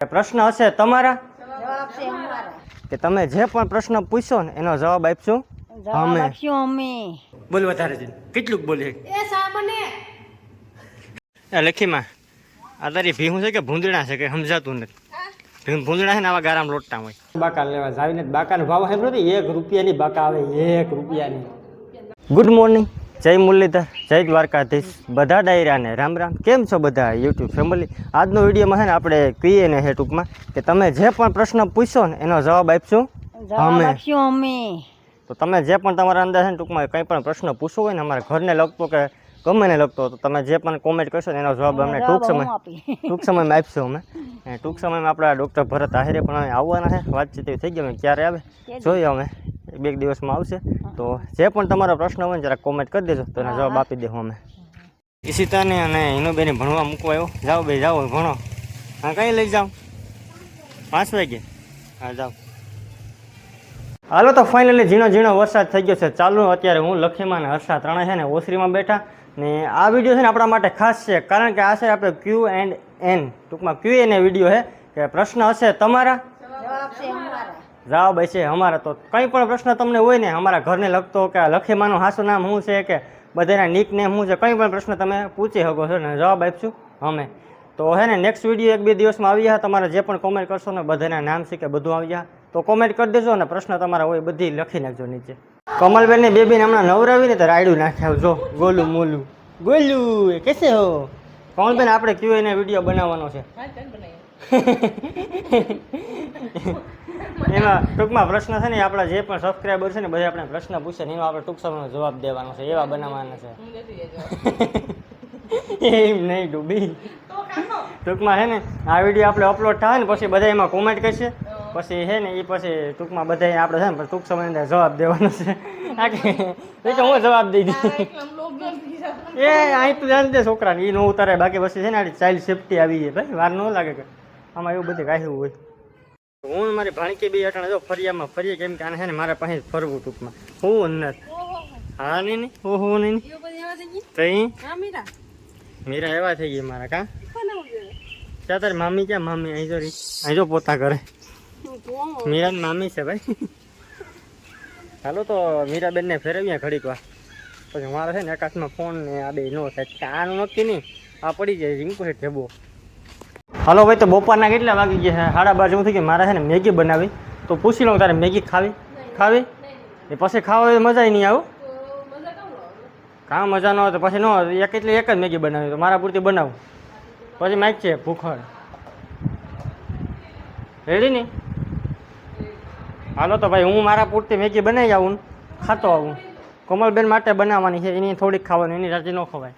પ્રશ્ન હશે તમારા? જવાબ છે અમારા. કે તમે જે પણ પ્રશ્ન પૂછશો ને એનો જવાબ આપશું? અમે. અમે. બોલ વધારે છે કેટલું બોલી? એ સામને એ લખીમાં આ તારી ભીહું છે કે ભૂંદડા છે કે સમજાતું નથી? ભીમ ભૂંદડા છે ને આવા ગારામાં લોટતા હોય. બાકા લેવા જાવીને બાકાનો ભાવ સાંભળ્યો એક રૂપિયાની બાકા આવે એક રૂપિયાની. ગુડ મોર્નિંગ જય મુરલીધર જય દ્વારકાધીશ. બધા ડાયરાને રામ રામ. કેમ છો બધા યુટ્યુબ ફેમિલી? આજનો વિડીયોમાં છે ને આપણે કહીએ ને હે ટૂંકમાં કે તમે જે પણ પ્રશ્ન પૂછશો ને એનો જવાબ આપશું. અમે. તો તમે જે પણ તમારા અંદર છે ને ટૂંકમાં કંઈ પણ પ્રશ્ન પૂછવો હોય ને અમારા ઘરને લગતો કે ગમે ને લગતો તો તમે જે પણ કોમેન્ટ કરશો ને એનો જવાબ અમને ટૂંક સમય ટૂંક સમયમાં આપીશું અમે. ટૂંક સમયમાં આપણા ડૉક્ટર ભરત આહિરે પણ અમે આવવાના છે વાતચીત થઈ ગઈ અમે ક્યારે આવે? જોઈએ અમે. એક બે દિવસમાં આવશે. તો જે પણ તમારો પ્રશ્ન હોય ને જરા કોમેન્ટ કરી દેજો. તો એનો જવાબ આપી દેવું અમે. ઈશિતાને અને હિનુબેને ભણવા મૂકવા આવ્યો જાઓ બે જાઓ ભણો. હા કઈ લઈ જાઓ. પાંચ વાગે. હા જાઓ. હાલો તો ફાઇનલી ઝીણો ઝીણો વરસાદ થઈ ગયો છે. ચાલુ અત્યારે હું લખીમાં અને હર્ષા ત્રણે છે ને ઓસરીમાં બેઠા. ને આ વીડિયો છે ને આપણા માટે ખાસ છે કારણ કે આ છે આપણે ક્યુ એન્ડ એન ટૂંકમાં ક્યુ એન વીડિયો છે. કે પ્રશ્ન હશે તમારા? જવાબ છે અમારા. જવાબ છે અમારા તો કંઈ પણ પ્રશ્ન તમને હોય ને અમારા ઘરને લગતો કે લખીમાનું હાસું નામ શું છે કે બધાના નિક નેમ શું છે કંઈ પણ પ્રશ્ન તમે પૂછી શકો છો ને જવાબ આપશું અમે. તો હે ને નેક્સ્ટ વીડિયો એક બે દિવસમાં આવી જાય તમારે જે પણ કોમેન્ટ કરશો ને બધાના નામ છે કે બધું આવી જાય તો કોમેન્ટ કરી દેજો અને પ્રશ્ન તમારા હોય બધી લખી નાખજો નીચે. કમલબેનની બેબીને હમણાં નવરાવીને તો રાયડું નાખ્યા આવજો ગોલું મોલું. ગોલું એ કેસે હો? કમલબેન આપણે ક્યુ એને વીડિયો બનાવવાનો છે. એમાં ટૂંકમાં પ્રશ્ન છે ને આપણા જે પણ સબસ્ક્રાઈબર છે ને બધા આપણે પ્રશ્ન પૂછે ને એનો આપણે ટૂંક સમયમાં જવાબ દેવાનો છે, એવા બનાવવાના છે. એમ નહીં ડૂબી. ટૂંકમાં છે ને, આ વીડિયો આપણે અપલોડ થાય ને પછી બધા એમાં કોમેન્ટ કરશે. પછી છે ને, એ પછી ટૂંકમાં બધા આપણે છે ને ટૂંક સમય અંદર જવાબ દેવાનો છે. એ તો હું જવાબ દઈ દઈ એ અહીં તો જાણ દે છોકરાને એ ન ઉતારે, બાકી પછી છે ને ચાઇલ્ડ સેફટી આવી જાય. ભાઈ, વાર ન લાગે કે. આમાં એવું બધું કાંઈ હોય. હું મારી ભાણકી બી અટાણે જો ફરિયામાં ફરીએ કેમ કે આને છે ને મારા પાસે ફરવું ટૂંકમાં. હું અંદર હા નહીં નહીં ઓહો નહીં નહીં તો ઈ? મીરા. એવા થઈ ગઈ મારા કા? ત્યાં તારી મામી ક્યાં? મામી અહીં જો રી અહીં જો પોતા કરે મીરાની મામી છે ભાઈ. ચાલો તો મીરાબેનને ફેરવીએ ઘડીક વાર. પછી મારે છે ને આકાશમાં ફોન ને આ બે નો થાય. આનું નક્કી નહીં. આ પડી જાય રીંકુ છે ઠેબો હાલો ભાઈ તો બપોરના કેટલા વાગી ગયા છે? સાડા બાર જેવું થઈ ગયું. મારે છે ને મેગી બનાવી. તો પૂછી લઉં તારે મેગી ખાવી? ખાવી? એ પછી ખાવા હોય તો મજા નહીં આવું કાં મજા ન હોય તો પછી ન હોય એક એટલે એક જ મેગી બનાવી. તો મારા પૂરતી બનાવું. પછી માઇક છે ભૂખડ રેડી ને? હાલો તો ભાઈ હું મારા પૂરતી મેગી બનાવી આવું ખાતો આવું. કોમલબેન માટે બનાવવાની છે. એની થોડીક ખાવાની એની રાજી ન ખવાય.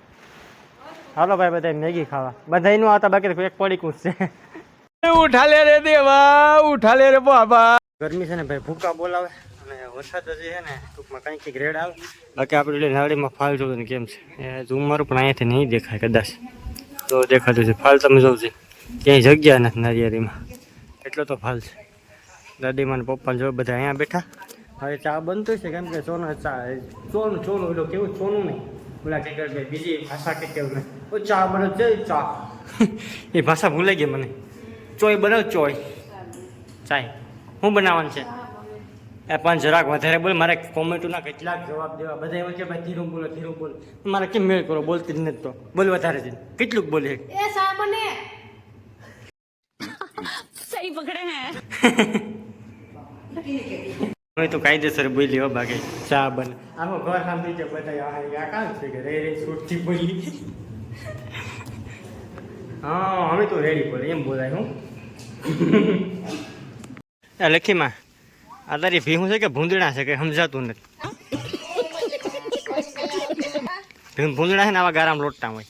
હાલો ભાઈ બધા મેગી ખાવા. બધા નું આવતા બાકી એક પડીકું જ છે. ઉઠાલે રે દેવા ઉઠાલે રે બાબા. ગરમી છે ને ભાઈ ભૂકા બોલાવે. અને વરસાદ હજી છે ને ટૂંકમાં કંઈક કંઈક રેડ આવે. બાકી આપણે નાળીમાં ફાલ જોયું ને કેમ છે. એ ઝૂમ મારું પણ અહીંયાથી નહીં દેખાય કદાચ. તો દેખાતું છે. ફાલ તમે જોઉં છે ક્યાંય જગ્યા નથી નારિયેરીમાં. એટલો તો ફાલ છે. દાદીમાં ને પપ્પા જો બધા અહીંયા બેઠા. હવે ચા બનતું છે કેમ કે સોનું ચા ચોનું સોનું એટલે કેવું સોનું નહીં. બોલા કે ભાઈ બીજી ભાષા કે કેવું નહીં ઓ ચા બને છે ચા. એ ભાષા ભૂલાઈ ગઈ મને. ચોય બનાવ ચોય. ચાય. શું બનાવવાનું છે? એ પણ જરાક વધારે બોલ મારે કોમેન્ટોના કેટલાક જવાબ દેવા. બધા એમ કે ભાઈ ધીરું બોલો ધીરું બોલો. મારે કેમ મેળ કરો? બોલતી જ નથી તો. બોલ વધારે છે. કેટલુંક બોલે? એ સામને હવે તો કાયદેસર બોલી હો બાકી. ચા બને. આખો ઘર સાંભળી છે બધા આ આ કામ છે કે રે રે છૂટથી બોલી? હા હવે તો રેડી બોલે એમ બોલાય હું. લખીમાં આ તારી ભીહું છે કે ભૂંદડા છે કે સમજાતું નથી? ભૂંદડા છે ને આવા ગારામ લોટતા હોય.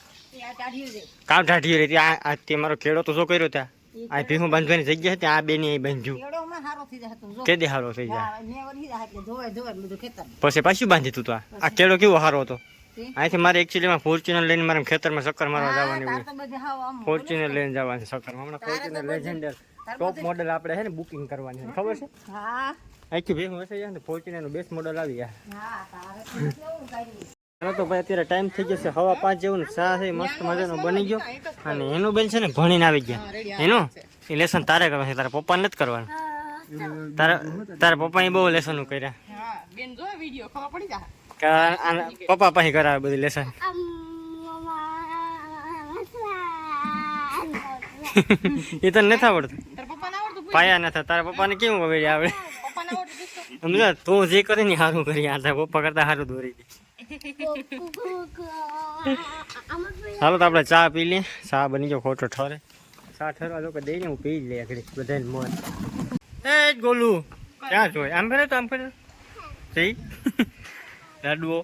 કામ ઢાઢી રહી આ તે મારો ખેડો તો શું કર્યો ત્યાં? આ ભીહું બાંધવાની જગ્યા હતી આ બેની અહીં બાંધ્યું. હારો થઈ જાય તું જો. તે દે હારો થઈ જાય? હા, વળી જાય એટલે ધોવાય ધોવાય બધું ખેતર પછી પાછું બાંધી તું તો આ. કેળો કેવો સારો હતો? અહીંથી મારે એકચ્યુઅલીમાં ફોર્ચ્યુનર લઈને મારે ખેતરમાં ચક્કર મારવા જવાની હોય. ફોર્ચ્યુનર લઈને જવાનું છે હમણાં ફોર્ચ્યુનર લેજેન્ડર ટોપ મોડલ આપણે છે ને બુકિંગ કરવાની. છે ખબર છે? અહીંથી ભેગું હશે ને ફોર્ચ્યુનરનું બેસ્ટ મોડલ આવી ગયા. તો ભાઈ અત્યારે ટાઈમ થઈ જશે હવા પાંચ જેવું ને ચા છે મસ્ત મજાનો બની ગયો. અને એનું બેન છે ને ભણીને આવી ગયા. એનું? એ લેસન તારે કરવાનું છે તારા પપ્પાને નથી કરવાનું. તારા તારા પપ્પાએ બહુ લેસન કર્યા. હા બેન જો વીડિયો ખબર પડી જાય કે પપ્પા પાસે કરાવે બધું લેસન. એ તને નથી આવડતું? પાયા નથી. તારા પપ્પાને કેવું હવે આવડે. સમજો તું જે કરે ને સારું કરી. આ તારા પપ્પા કરતા સારું દોરી દે. ચાલો તો આપણે ચા પી લઈએ. ચા બની ગયો ખોટો ઠરે. ચા ઠરવા લોકો દઈ ને હું પી જ લઈએ. બધાને મોજ. એ ગોલું ક્યાં જોઈ આમ ફેરે તો આમ ફેરે? જઈ લાડુઓ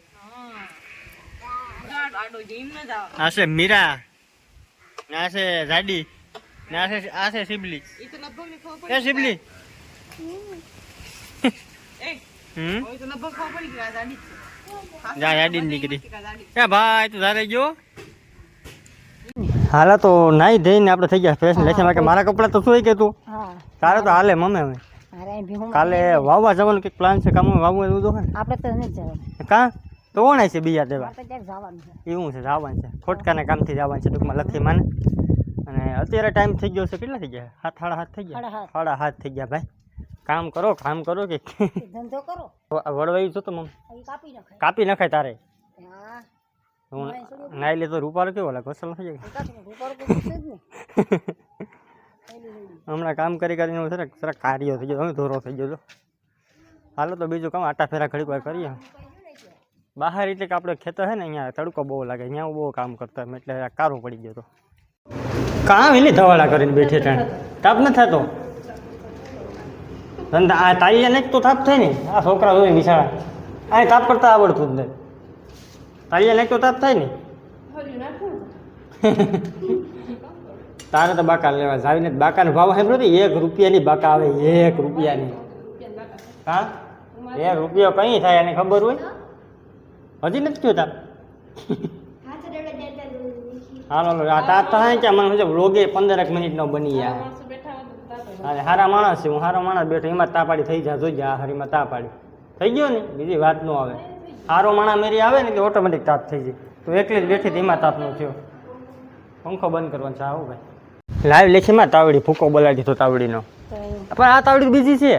આ છે મીરા. ને આ છે જાડી. ને આ છે આ છે સિબલી એ એ હમ? જા યાદી નીકળી એ ભાઈ તું તારે ગયો? હાલા તો નાઈ ધોઈને આપણે થઈ ગયા ફ્રેશ લેશે મારા કપડાં તો શું કે તું. તારે તો હાલે મમ્મી હવે. કાલે વાવવા જવાનું કંઈક પ્લાન છે? કામ વાવવું એવું તો આપણે તો નથી જવાનું. કાં? તો કોણ છે બીજા દેવા. એવું છે. જવાનું છે. ખોટકાના કામથી જવાનું છે ટૂંકમાં લખી માને. અને અત્યારે ટાઈમ થઈ ગયો છે કેટલા થઈ ગયા? હાથ સાડા હાથ થઈ ગયા? સાડા હાથ. થઈ ગયા ભાઈ. કામ કરો કામ કરો કે? ધંધો કરો. વડવાઈ જો તો મમ કાપી નખાય. કાપી નખાય તારે. હા. હું નાઈ લે તો રૂપારો કેવો લાગે? અસલ થઈ જાય કાપી ઉપર ઉપર છે જ ને હમણાં કામ કરી કરીને હું સરક સરક કાર્યો થઈ ગયો ધોરો થઈ ગયો હાલો તો બીજું કામ આટા ફેરા ઘડીક વાર કરીએ. બહાર એટલે કે આપણે ખેતર છે ને અહીંયા તડકો બહુ લાગે અહીંયા બહુ કામ કરતા એમ એટલે કારો પડી ગયો તો. કામ એને ધવાડા કરીને બેઠી ત્યાં તાપ ન થતો? ધંધા આ તાળીયા નહીં તો તાપ થાય ને. આ છોકરા હોય નિશાળા. આ તાપ કરતા આવડતું જ નહીં. તાળીયા નહીં તો તાપ થાય ને. તારે તો બાકા લેવા જાવીને બાકાનો ભાવ સાંભળ્યો એક રૂપિયાની બાકા આવે, એક રૂપિયાની. હા? એક રૂપિયો કઈ થાય એને ખબર હોય? હજી નથી થયો તાપ હાલો હાલો, આ તો થાય કે મને સમજો વ્લોગે પંદર એક મિનિટનો બની ગયા અરે સારા માણસ છે, હું સારો માણસ બેઠો, એમાં તાપાડી થઈ જાય જોઈ જા, હારીમાં તાપાડી. થઈ ગયો ને? બીજી વાત ન આવે. સારો માણા મેરી આવે ને એટલે ઓટોમેટિક તાપ થઈ જાય. તો એકલી જ બેઠી એમાં તાપ નો થયો. પંખો બંધ કરવાનો છે, આવું ભાઈ. લાઈવ લેખીમાં તાવડી ફૂકો બોલાવી દીધો તાવડીનો. પણ આ તાવડી બીજી છે?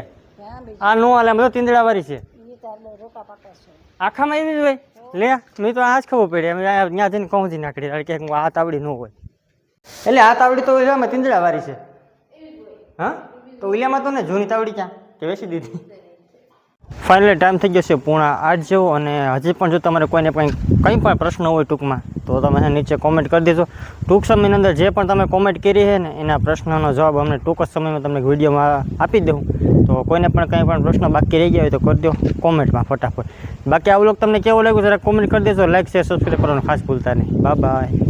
આ નો હાલે બધો તીંદડાવાળી છે. તો આપણે છે. આખામાં એવી જ હોય? લે મેં તો આ જ ખબર પડી. અમે ત્યાં જઈને કહું જ નાખડી કે આ તાવડી ન હોય. એટલે આ તાવડી તો અમે તીંદડાવાળી છે. હા? તો ઓલિયામાં તો ને જૂની તાવડી ક્યાં? કે વેચી દીધી? ફાઇનલી ટાઈમ થઈ ગયો છે પૂણા આઠ જેવો અને હજી પણ જો તમારે કોઈને કંઈ કંઈ પણ પ્રશ્ન હોય ટૂંકમાં, તો તમે નીચે કોમેન્ટ કરી દેજો. ટૂંક સમયની અંદર જે પણ તમે કોમેન્ટ કરી છે ને, એના પ્રશ્નનો જવાબ અમને ટૂંક જ સમયમાં તમને વિડીયોમાં આપી દઉં. તો કોઈને પણ કંઈ પણ પ્રશ્ન બાકી રહી ગયા હોય તો કરી દો કોમેન્ટમાં ફટાફટ. બાકી આ વ્લોગ તમને કેવો લાગ્યું જરા કોમેન્ટ કરી દેજો. લાઇક શેર સબસ્ક્રાઈબ કરવાનું ખાસ ભૂલતા નહીં. Bye bye